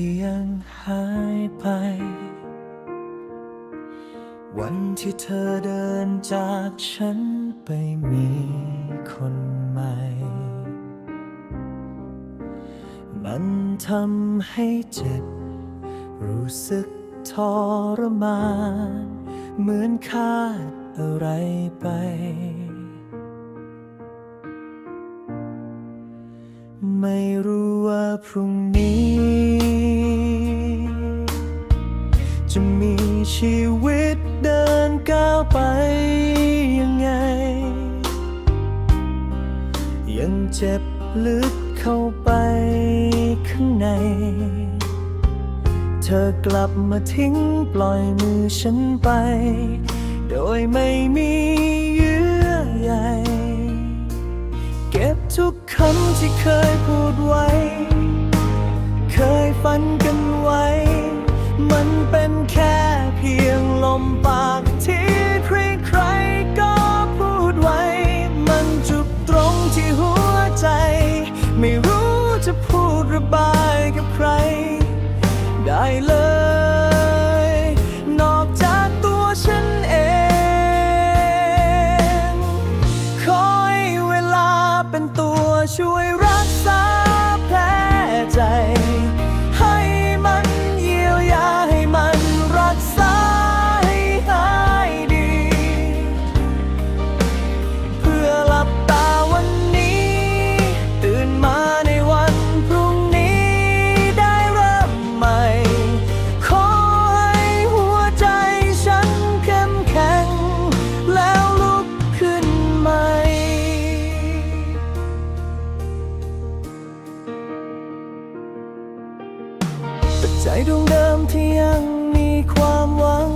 ที่ยังหายไป วันที่เธอเดินจากฉันไปมีคนใหม่ มันทำให้เจ็บ รู้สึกทรมาน เหมือนขาดอะไรไปไม่รู้ว่าพรุ่งนี้ จะมีชีวิตเดินก้าวไปยังไง ยังเจ็บลึกเข้าไปข้างใน เธอกลับมาทิ้งปล่อยมือฉันไป โดยไม่มีเยื่อใยเก็บทุกคำที่เคยพูดไว้ เคยฝันกันไว้ มันเป็น ได้ ใจดวงเดิมที่ยังมีความหวัง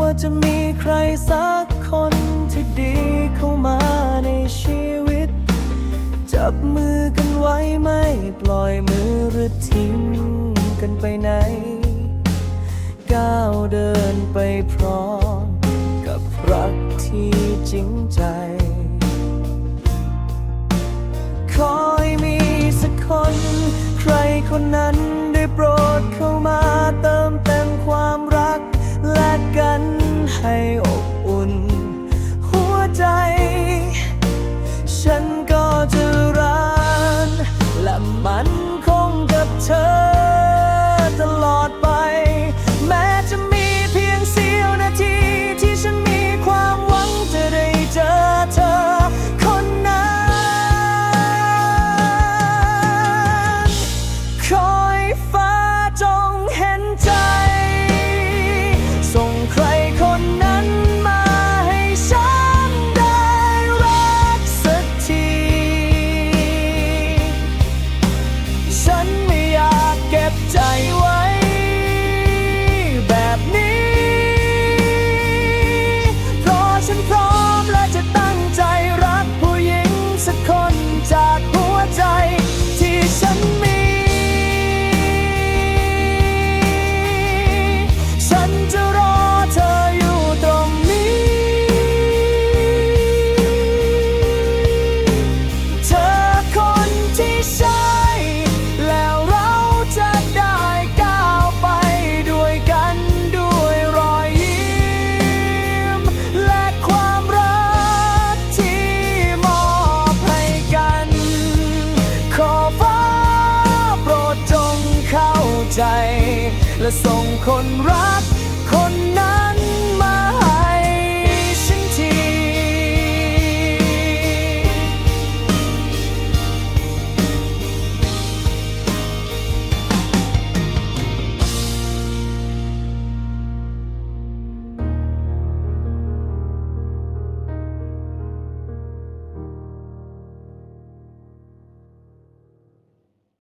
ว่าจะมีใครสักคนที่ดีเข้ามาในชีวิต จับมือกันไว้ไม่ปล่อยมือหรือทิ้งกันไปไหน ก้าวเดินไปพร้อมกับรักที่จริงใจ ฟ้าจงเห็นใจ และส่งคนรักคนนั้น